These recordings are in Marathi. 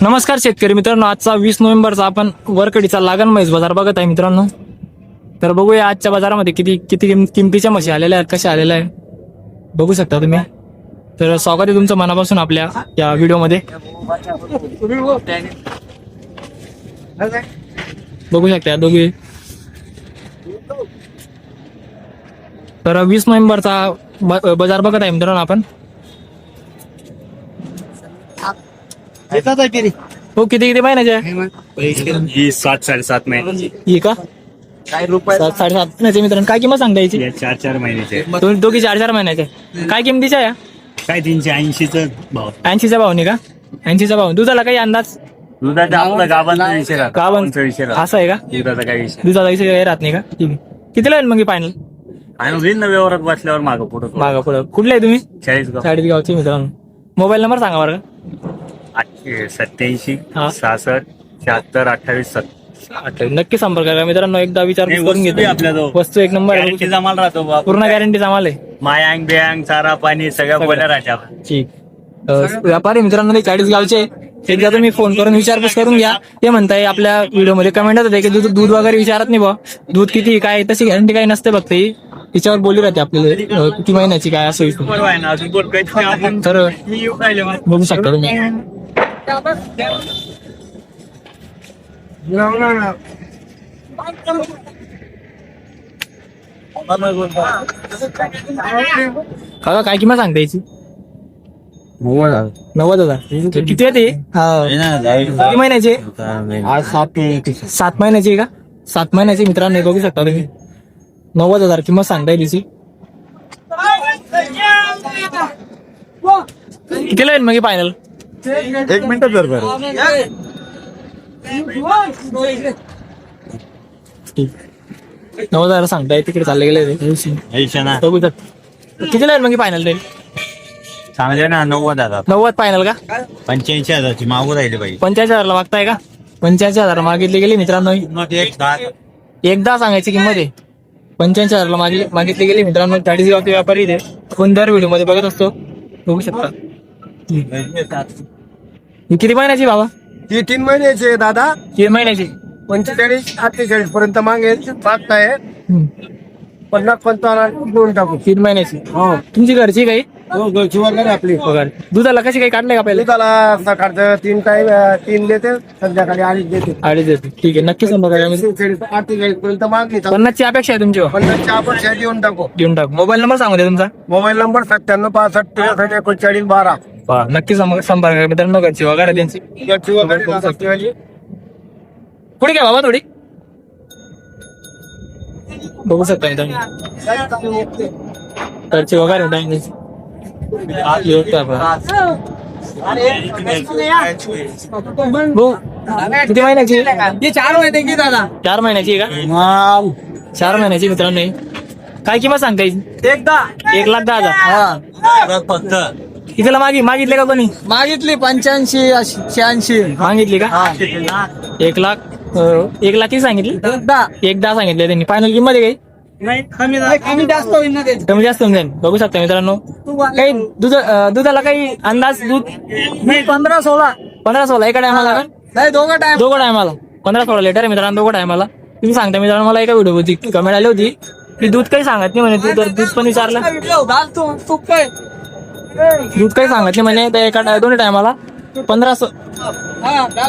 नमस्कार शेतकरी मित्रांनो आजचा वीस नोव्हेंबरचा आपण वरकडीचा लागण म्हैस बाजार बघत आहे मित्रांनो. तर बघूया आजच्या बाजारामध्ये किती किती किम- किमतीच्या म्हशी आलेल्या आहेत कशा आलेल्या आहे बघू शकता तुम्ही. तर स्वागत आहे तुमचं मनापासून आपल्या या व्हिडिओमध्ये. बघू शकता या दोघी. तर वीस नोव्हेंबरचा बाजार बघत आहे मित्रांनो आपण. हो किती किती महिन्याचे आहे? ही सात साडेसात महिन्याची. ही का? सात साडेसात महिन्याचे मित्रांनो. काय किंमत सांगता याची? या चार चार महिन्याचे. दोन दोघी चार चार महिन्याचे काय किमतीच्या या? काय तीनशे ऐंशीच भाव. ऐंशीचा भावनी का? ऐंशीचा भाव दुधाला काही अंदाज? दुधाचा आपला गावांचा विषय राहतो. गावां- गावांचा विषय राहतो. असं आहे का? दुधाचा विषय काही राहत नाही का? ठीक आहे. कितीला येईल मग फायनल आणि होईल ना व्यवहारात बसल्यावर मागं पुढं मागा पुढं. कुठले आहे तुम्ही? चाळीस गाव गावचे मित्रांनो. मोबाईल नंबर सांगा बरं का. आठशे सत्याऐंशी हा. सहासष्ट शहात्तर अठ्ठावीस सत्तर नक्की संपर्क करा मित्रांनो एकदा विचार नाही, करून वस्तू बी घेतो आपल्याजवळ. वस्तू एक नंबर आहे. गॅरंटीचा माल राहतो. पूर्ण गॅरंटीचा माल आहे मायांग बियांग चारा पाणी सगळ्या सगळं. बोल्या राहत्या आपल्या. ठीक अ, व्यापारी मित्रांनो ते चाळीस गावचे एकदा तुम्ही फोन करून विचारपूस करून घ्या ते म्हणताय आपल्या व्हिडिओमध्ये कमेंट होते की दूध दूध वगैरे विचारत नाही बा दूध किती काय तशी गॅरंटी काही नसते फक्त ही तिच्यावर बोलली राहते आपल्याला अ, किती महिन्याची काय असं विषय. बरोबर आहे ना अजून कोण काहीच नाही आपण तर मी येऊ राहिले मग. बघू शकता तुम्ही काका काय किंमत सांगता याची? नव्वद हजार. किती आहे ते? किती महिन्याची? सात महिन्याची का? सात महिन्याची मित्रांनो बघू शकता तुम्ही. नव्वद हजार किंमत सांगता येईल हिची. कितीला येईल मग फायनल एक मिनिट जर बरं. नव्वद हजार सांगताय तिकडे चालले गेले ते. ऐंशी ना बघू तर कितीला येईल मग फायनल जाईल चांगले ना नव्वद हजार. नव्वद फायनल का? पंच्याऐंशी हजारची मागू राहिले पाहिजे पंच्याऐंशी हजारला मागताय का? पंच्याऐंशी हजार मागितली गेली मित्रांनो. मग एक दहा एकदा सांगायची किंमत आहे. पंच्याऐंशी हजारला मागली मागितली गेली मित्रांनो. चाळीस गावचे व्यापारी ते आपण दर व्हिडिओमध्ये बघत असतो. बघू शकता. ही किती महिन्याची बाबा? ती तीन महिन्याची आहे दादा. तीन महिन्याची. पंचेचाळीस अठ्ठेचाळीस पर्यंत मागेल. मागताय हम्म. पन्नास पंचावन्न देऊन टाकू. तीन महिन्याची. हो. तुमची घरची काही? गळची वगैरे आपली. पगार. दुधाला कशी काही काढलंय का पहिले? दुधाला सकाळचं तीन टाइम तीन देते संध्याकाळी अडीच देते. अडीच देते. ठीक आहे नक्की संपर्क करा. मी पंचेचाळीस अठ्ठेचाळीस पर्यंत तर पन्नासची अपेक्षा आहे तुमची पन्नासच्या आपण शेअर देऊन टाकू. देऊन टाक. मोबाईल नंबर सांगू द्या तुमचा. मोबाईल नंबर सत्त्याण्णव पासष्ट त्रेसष्ट एकोणचाळीस बारा. पहा, नक्की संपर्क करा. मित्रांनो घरची वगैरे त्यांची. गळची वगैरे. पुढे घ्या बाबा थोडी. बघू शकता मित्रांनो घरची वगैरे किती महिन्याची चार महिने की दादा चार महिन्याची आहे का? चार महिन्याची मित्रांनो ही. काय किंमत सांगता येईल एकदा एक लाख दहा हजार. फक्त कितीला मागी मागितले का कोणी? मागितली पंच्याऐंशी शहाऐंशी. मागितली का? एक लाख अं, एक लाख किती सांगितली? एकदा एक दहा सांगितले त्यांनी. फायनल किंमत आहे काही कमी कमी जास्त होईल ना त्याचं. कमी जास्त होऊन जाईल. बघू शकता मित्रांनो. काही दूध दुधाला काही अंदाज दूध? पंधरा सोळा. पंधरा सोळा एका टायमाला नाही दोघं टाइम दोघं टायमाला पंधरा सोळा लिटर आहे मित्रांनो दोघं टायमाला तुम्ही सांगता मित्रांनो मला एका व्हिडिओ होती कमेंट आली होती. की दूध काही सांगत नाही म्हणे तू तर दूध पण विचारलं. दूध काही सांगत नाही म्हणे त्या एका दोन्ही टायमाला पंधरा सो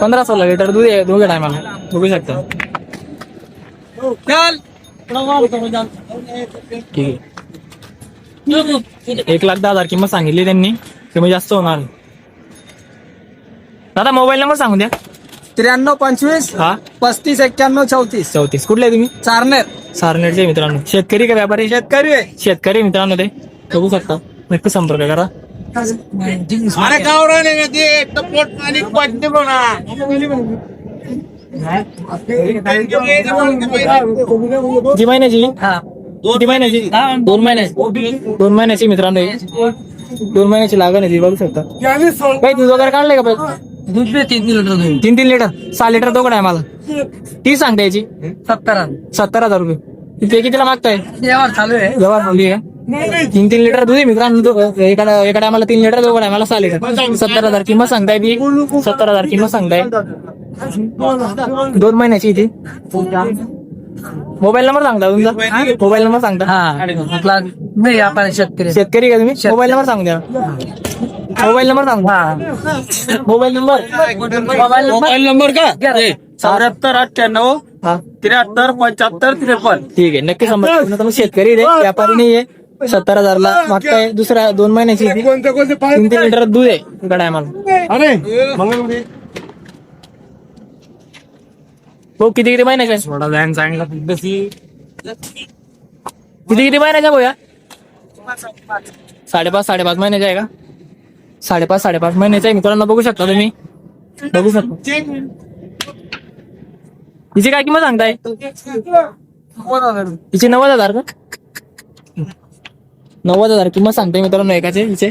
पंधरा सोळा लिटर दूध आहे दोघे टायमाला बघू शकता. चल. ठीक आहे. एक लाख दहा हजार किंमत सांगितली त्यांनी कमी जास्त होणार दादा मोबाईल नंबर सांगू द्या. त्र्याण्णव पंचवीस हा. पस्तीस एक्क्याण्णव चौतीस. चौतीस. कुठले आहे तुम्ही? चारनेर. सारनेरचे मित्रांनो. शेतकरी का व्यापारी? शेतकरी आहे. शेतकरी मित्रांनो ते. बघू शकता. नक्की संपर्क करा. अरे गावरान ना ते पोट आणि पडते बघा किती महिन्याची? किती महिन्याची? दोन महिन्याची. दोन महिन्याची मित्रांनो. दोन महिन्याची लागण आहे ती बघू शकता. काही दूध वगैरे काढलंय का? दूध बी तीन लिटर तीन तीन लिटर? सहा लिटर दोघं आहे मला. ती सांगता याची सत्तर सत्तर हजार रुपये. ते कितीला मागताय? व्यवहार चालू आहे. जवळ बोलली आहे तीन तीन लिटर दूध आहे मित्रांनो एका एका टायमाला तीन लिटर दोघं टायमाला सहा लिटर. सत्तर हजार किंमत सांगताय ती. सत्तर हजार किंमत सांगताय. दोन महिन्याची ती. मोबाईल नंबर सांगता तुमचा? मोबाईल नंबर सांगता? आपला नाही आपण शेतकरी. शेतकरी का तुम्ही? मोबाईल नंबर सांगू द्या. मोबाईल नंबर सांगा. Mobile number? Mobile number? का? चौऱ्याहत्तर अठ्ठ्याण्णव हा. त्र्याहत्तर पंच्याहत्तर त्रेपन्न. ठीक आहे नक्की समजा. तुम्ही शेतकरी रे व्यापारी नाहीये सत्तर हजारला मागताय दुसऱ्या दोन महिन्याची ती. कोणते कोणते? तीन तीन लिटर दूध आहे एका टायमाला अरे मंगळवारी भाऊ किती किती महिन्याचा आहे? थोडा व्यायाम चांगला किती किती महिन्याचा भाऊ या साडेपाच साडेपाच महिन्याचा आहे का? साडेपाच साडेपाच महिन्याचा आहे. मित्रांनो बघू शकता तुम्ही. बघू शकता. हिची काय किंमत सांगताय? हिची नव्वद हजार का? नव्वद हजार किंमत सांगताय मित्रांनो एकाचे हिचे.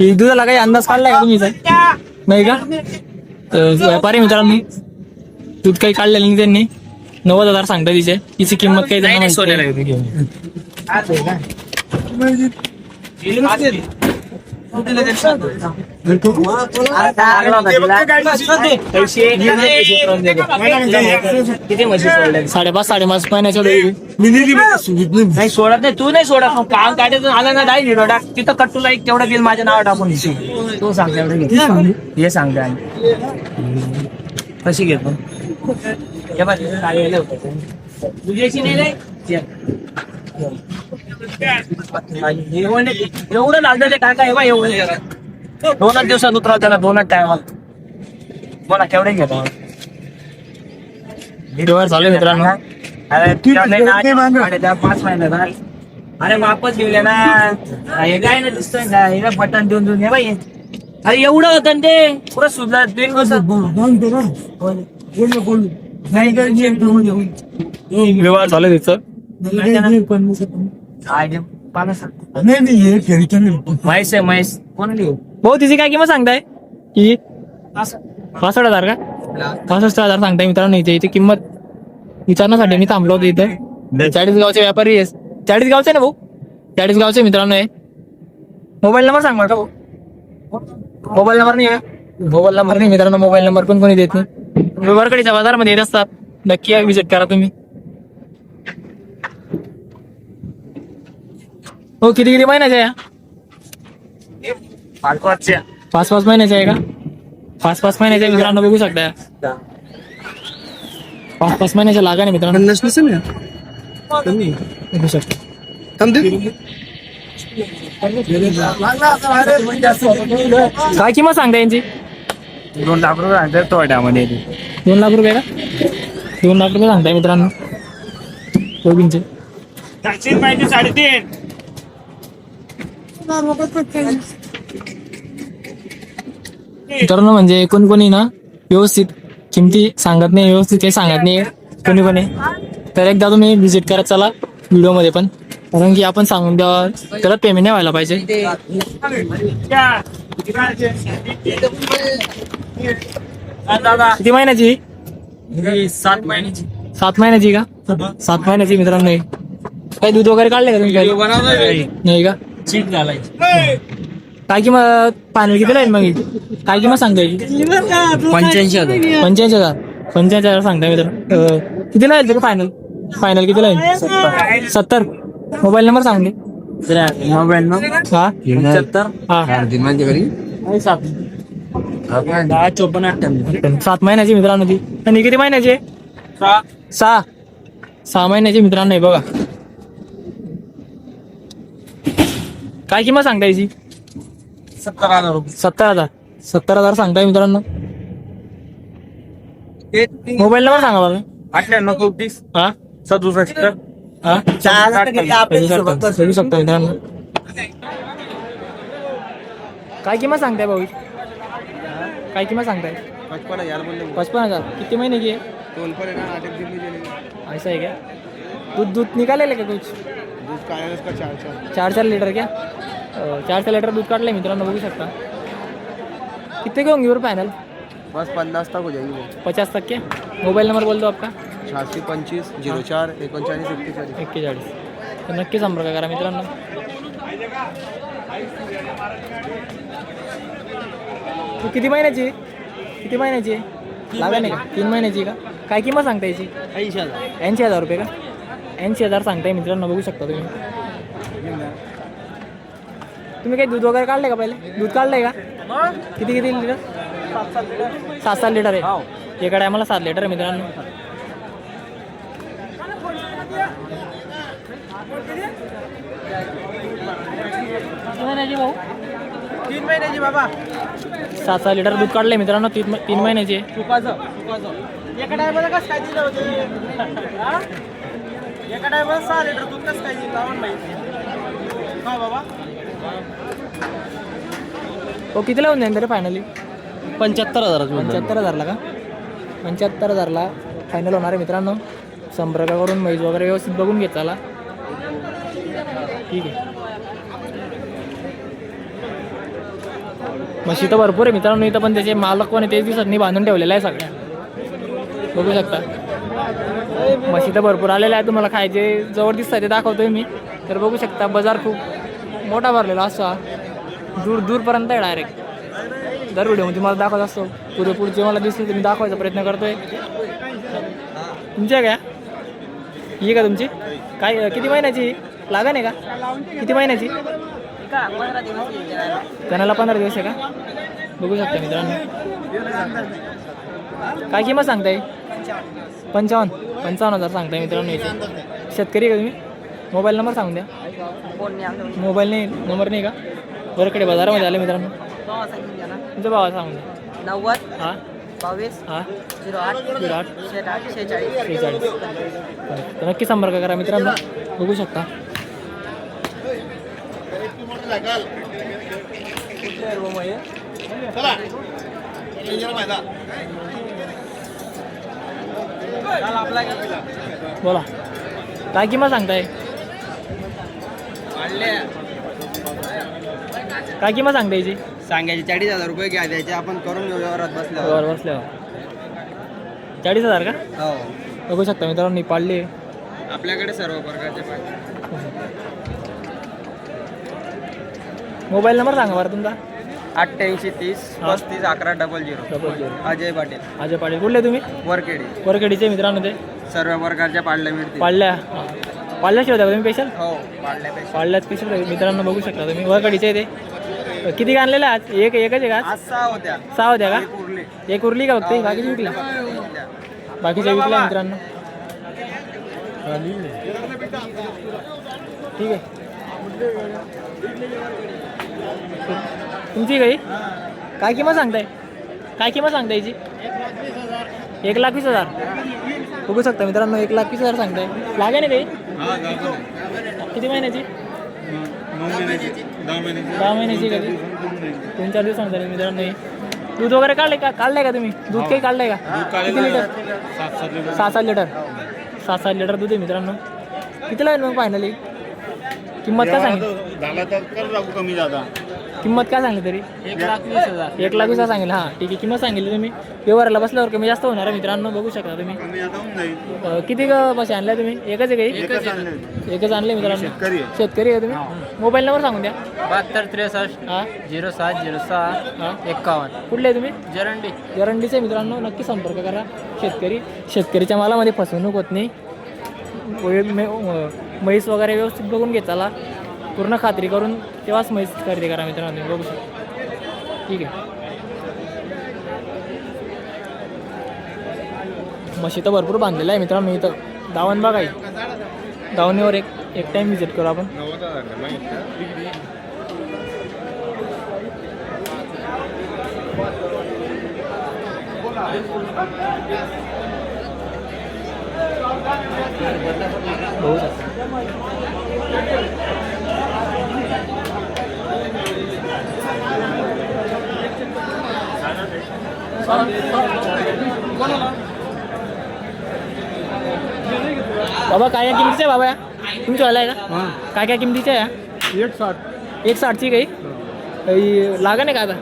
दुधाला काही अंदाज काढलाय का तुम्ही? नाही का? तर व्यापारी मित्रांनो दूध काही काढलेलं नाही त्यांनी. नव्वद हजार सांगता तिचे. तिची किंमत काही नाही. साडेपाच साडेपाच महिन्याच्या. नाही सोडत नाही. तू नाही सोडत. मग काम काढायचं आला ना डाय झिरो टाक तिथं कट्टूला एक तेवढं बिल माझ्या नाव टाकून. तो सांगते एवढं घे. हे सांगते आणि कशी घेतो? हे बघ. तुझ्याशी नाही. एवढं एवढं लागलं ते काका हे बघ एवढं दोनच दिवसात उतराव त्याला दोनच टायमाला बोला केवढे घेतो व्यवहार चालू मित्रांनो. अरे नाही पाच महिने ना अरे वापस घेऊया ना. हे काय ना दिसतोय ना हे काय बटन देऊन देऊन हे बाई. अरे एवढं होतं ते. पुरं दोन दिवसात व्यवहार चालू तिचं म्हैस आहे लिहू भाऊ तिची काय किंमत सांगताय? की पासष्ट हजार का? पासष्ट हजार सांगताय मित्रांनो इथे इथे किंमत. विचारण्यासाठी मी थांबलो होतो इथे. चाळीस गावचे व्यापारी आहे चाळीस गावचे ना भाऊ? चाळीस गावचे मित्रांनो आहे मोबाईल नंबर सांग मला का भाऊ. मोबाईल नंबर नाही आहे. मोबाईल नंबर नाही मित्रांनो मोबाईल नंबर पण कोणी देत नाही. व्यवहारकडीच्या बाजारामध्ये येत असतात. नक्की विजिट करा तुम्ही. हो किती किती महिन्याचे आहे पाच पाच महिन्याचे आहे का? पाच पाच महिन्याचे आहे मित्रांनो बघू शकता. पाच पाच महिन्याच्या लागा नाही मित्रांनो बघू शकता. काय किंमत सांगता यांची? दोन लाख रुपये आणतात तोड्यामध्ये दोन लाख रुपये का? दोन लाख रुपये सांगताय मित्रांनो. दोघींचे साडेतीन. मित्रांनो म्हणजे कोणी कोणी ना व्यवस्थित किमती सांगत नाही व्यवस्थित काही सांगत नाही कोणी कोणी. तर एकदा तुम्ही व्हिजिट करत चला व्हिडिओमध्ये पण. कारण की आपण सांगून द्यावा त्याला पेमेंट नाही व्हायला पाहिजे. किती महिन्याची सात महिन्याची. सात महिन्याची का? सात. महिन्याची मित्रांनो. काही दूध वगैरे काढले का तुम्ही? नाही का? चीक घालायची. काय किंमत फायनल किती राहील मग? काय किंमत सांगता याची पंच्याऐंशी हजार. पंच्याऐंशी हजार. पंच्याऐंशी हजार सांगताय मित्र. कितीला येईल तरी फायनल फायनल कितीला येईल सत्तर. मोबाईल नंबर सांग दे. मोबाईल हा? पंच्याहत्तर हा. सात. दहा चोपन्न अठ्ठ्याण्णव. सात महिन्याची मित्रांनो ती. आणि किती महिन्याची? सहा. सहा. महिन्याची मित्रांनो आहे बघा. काय किंमत सांगता याची? सत्तर हजार रुपये. सत्तर हजार. सत्तर हजार सांगताय मित्रांनो. मोबाईल नंबर सांगा मला अठ्ठ्याण्णव चौतीस. हा? सदुसष्ट. हा? शकता मित्रांनो. काय किंमत सांगताय भाऊ? काय किंमत सांगताय? पचपन हजार पचपन हजार. किती महिने की आहे? आहे है क्या दूध दूध निकालेले का कुछ? दूध का चार चार? चार चार लिटर क्या? चार चार लिटर दूध काढलंय मित्रांनो बघू शकता. कितने के होंगे फाइनल बस पन्नास तक हो जाएगी वो. पचास तक के मोबाईल नंबर बोल दो आपका? छ्यासी पंचवीस झिरो चार एकोणचाळीस एक्केचाळीस. एक्केचाळीस. तर नक्की संपर्क करा मित्रांनो. तू किती महिन्याची? आहे? किती महिन्याची? आहे? लागा नाही का? तीन महिन्याची आहे का? काय किंमत सांगता याची? ऐंशी हजार. ऐंशी हजार रुपये का? ऐंशी हजार सांगताय मित्रांनो बघू शकता तुम्ही. तुम्ही काही दूध वगैरे काढले का पहिले? दूध काढलंय का? किती किती लिटर? सात सात लिटर आहे. एका टायमाला सात लिटर आहे मित्रांनो. किती महिन्याची भाऊ? तीन महिन्याची बाबा. सात सात लिटर दूध काढलंय मित्रांनो तीन तीन महिन्याची. आहे. तुपाचं तुपाचं एका टायमाला कसं काय दिलं होतं? हा? एका टायमाला सहा लिटर दूध कसं काय माहिती का बाबा. हो किती लावून जाईल तरी फायनली पंच्याहत्तर हजार पंच्याहत्तर हजारला का? पंच्याहत्तर हजारला फायनल होणार आहे मित्रांनो. संपर्क करून मैज वगैरे व्यवस्थित बघून घेत चला. ठीक आहे. म्हशी तर भरपूर आहे मित्रांनो. इथं पण त्याचे मालक पण आहे तेच दिवसांनी बांधून ठेवलेलं आहे सगळ्या. बघू शकता. म्हशी तर भरपूर आलेल्या आहे तुम्हाला खायचे जवळ दिसतात ते दाखवतोय मी. तर बघू शकता बाजार खूप मोठा भरलेला असा दूर दूरपर्यंत आहे डायरेक्ट दर व्हिडिओमध्ये मला दाखवत असतो. पुरेपूर जे मला दिसले ते मी दाखवायचा प्रयत्न करतोय. तुमची आहे का ही का तुमची? काय किती महिन्याची? लागण आहे का? किती महिन्याची? कणाला पंधरा दिवस आहे का? बघू शकता मित्रांनो. काय किंमत सांगताय? पंचावन्न. पंचावन्न हजार सांगताय मित्रांनो याचे शेतकरी का तुम्ही? मोबाईल नंबर सांगून द्या. मोबाईल नाही नंबर नाही का? वरकडे बाजारामध्ये आले मित्रांनो. तुमचा भावा सांगून द्या. नव्वद हां? बावीस हां? झिरो आठ झिरो आठ. शेहेचाळीस. तर नक्की संपर्क करा मित्रांनो. बघू शकता. बोला. काय किंमत सांगताय? काय किंमत सांगता याची? सांगायचे चाळीस हजार रुपये घ्या द्यायचे आपण करून घेऊ व्यवहारात बसल्यावर. वर बसल्यावर. चाळीस हजार का? हो. बघू शकता मित्रांनो मी पाळली आपल्याकडे सर्व प्रकारचे पाहिजे मोबाईल नंबर सांगा बरं तुमचा. अठ्ठ्याऐंशी तीस. पस्तीस अकरा double zero. Double zero. Ajay Patil. Ajay Patil. कुठले तुम्ही? वरखेडी. वरखेडीचे मित्रांनो ते. सर्व प्रकारच्या पाळल्या मिळतील. पाळल्या. पाळल्या शिवता का तुम्ही स्पेशल हो पाळल्यापेक्षा. पाळल्यात स्पेशल मित्रांनो बघू शकता तुम्ही. वरखेडीचे आहे ते. किती आणलेले आज? एक एकच आहे का आज? आज सहा होत्या. सहा होत्या का? एक उरली. एक उरली का फक्त बाकीची विकल्या बाकीच्या विकल्या मित्रांनो. ठीक आहे. तुमची काही काय किंमत सांगताय? काय किंमत सांगता याची एक लाख वीस हजार. बघू शकता मित्रांनो एक लाख वीस हजार सांगताय. लागे ना काही किती महिन्याची? दहा महिन्याची कधी दोन चार दिवस सांगता मित्रांनो ही. दूध वगैरे काढले का? काढलंय का तुम्ही? दूध काही काढलंय का? किती लिटर? सहा सात लिटर. सात सात लिटर. दूध आहे मित्रांनो. किती लागेल मग फायनली किंमत काय सांगितली? झाला तर कमी जादा. किंमत काय सांगली तरी? एक लाख वीस हजार. एक लाख वीस हजार सांगितलं हां. ठीक आहे किंमत सांगितली तुम्ही. व्यवहाराला बसल्यावर कमी जास्त होणार आहे मित्रांनो बघू शकता तुम्ही. अं, किती बस आणल्या तुम्ही? एकच आहे काही एकच आणले. एकच आणले मित्रांनो. शेतकरी आहे. शेतकरी आहे तुम्ही? मोबाईल नंबर सांगून द्या. बहात्तर त्रेसष्ट हां. झिरो सात झिरो सहा हां. एक्कावन्न कुठले आहे तुम्ही? जरंडी. एरंडीचे मित्रांनो. नक्की संपर्क करा. शेतकरी. शेतकरीच्या मालामध्ये फसवणूक होत नाही. वे- मे- अं, म्हैस वगैरे व्यवस्थित बघून घेताला पूर्ण खात्री करून तेव्हाच म्हैस खरेदी करा मित्रांनो तुम्ही बघू शकता. ठीक आहे. म्हशी तर भरपूर बांधलेलं आहे मित्रांनो इथं दावण बघा आहे दावणीवर एक एक टाईम विजिट करू आपण. बघू शकता. बाबा काय काय किमतीचे आहे बाबा या? तुमच्या वाला आहे का काय काय किमतीचे आहे या? एक साठ. एक साठची काही? काही लागा नाही का आता?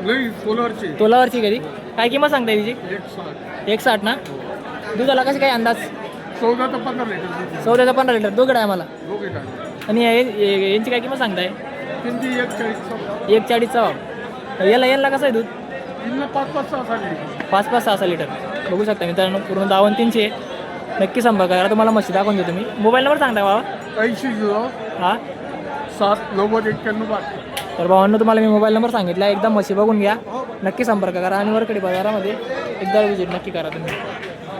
नाही सोलरचे. तोलावरची कधी काय किंमत सांगताय तिची? एक साठ. एक साठ ना? दुधाला कसं काय अंदाज? चौदा ते पंधरा लिटर चौदा का पंधरा लिटर दोघं आहे मला आणि यांची काय किंमत सांगताय? एक चाळीस एक चाळीसचा भाव. याला याला कसं आहे दूध? पाच पाच सहा सहा लिटर. बघू शकता मित्रांनो पूर्ण दावण तीनशे. नक्की संपर्क करा. तुम्हाला मशी दाखवून देतो मी. मोबाईल नंबर सांगता बाबा? ऐंशी झिरो हा? सात नव्वद एक्क्याण्णव पाच तर भावांनो तुम्हाला मी मोबाईल नंबर सांगितला. एकदम मशी बघून घ्या. नक्की संपर्क करा. आणि वरकडे बाजारामध्ये एकदा विजिट नक्की करा तुम्ही.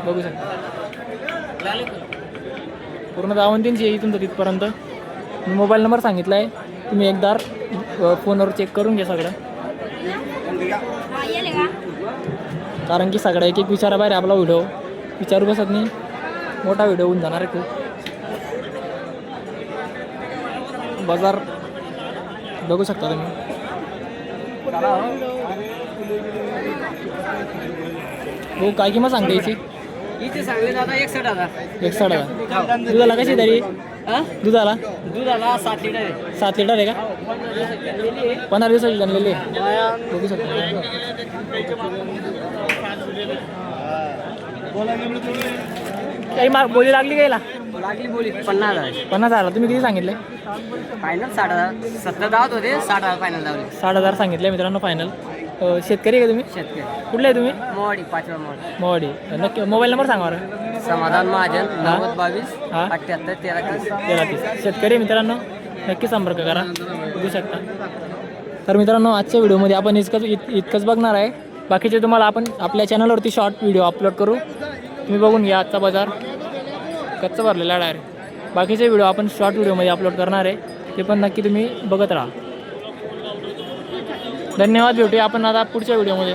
बघू शकता. पूर्ण दावण तीनशे इथून तर तिथपर्यंत. मी मोबाईल नंबर सांगितला आहे तुम्ही एकदा फोनवर चेक करून घ्या सगळं. कारण की सगळं एक एक विचारा बाहेर आपला व्हिडिओ विचारू बसत नाही. मोठा व्हिडिओ होऊन जाणार आहे खूप. बाजार बघू शकता तुम्ही. हो काय किंमत सांगते याची? इथे सांगले दादा एकसठ हजार. एकसाठ हजार. दुधाला कशी तरी? हा? दुधाला? दुधाला सात लिटर आहे. सात लिटर आहे का? पंधरा दिवसाची जनलेली आहे. बघू शकता काही माग बोली लागली कायला लागली बोली पन्नास हजार. पन्नास हजार तुम्ही किती सांगितले? फायनल साठ हजार. सत्तर दावत होते साठ हजार फायनल लावले साठ हजार सांगितले मित्रांनो फायनल शेतकरी आहे का तुम्ही? शेतकरी. कुठले आहे तुम्ही? मोवाडी पाचवा मोवाडी मोवाडी नक्की मोबाईल नंबर सांगा बरं. समाधान महाजन नव्वद बावीस हा. अठ्ठ्याहत्तर तेरा तीस. तेरा तीस. शेतकरी मित्रांनो नक्की संपर्क करा. बघू शकता. तर मित्रांनो आजच्या व्हिडिओमध्ये आपण इतकंच इत इतकंच बघणार आहे. बाकीचे तुम्हाला आपण आपल्या चॅनलवरती शॉर्ट व्हिडिओ अपलोड करू. तुम्ही बघून घ्या आजचा बाजार. कच्चा भरलेला डायरेक्ट बाकीचे व्हिडिओ आपण शॉर्ट व्हिडिओमध्ये अपलोड करणार आहे. ते पण नक्की तुम्ही बघत राहा. धन्यवाद भेटूया आपण आता पुढच्या व्हिडिओमध्ये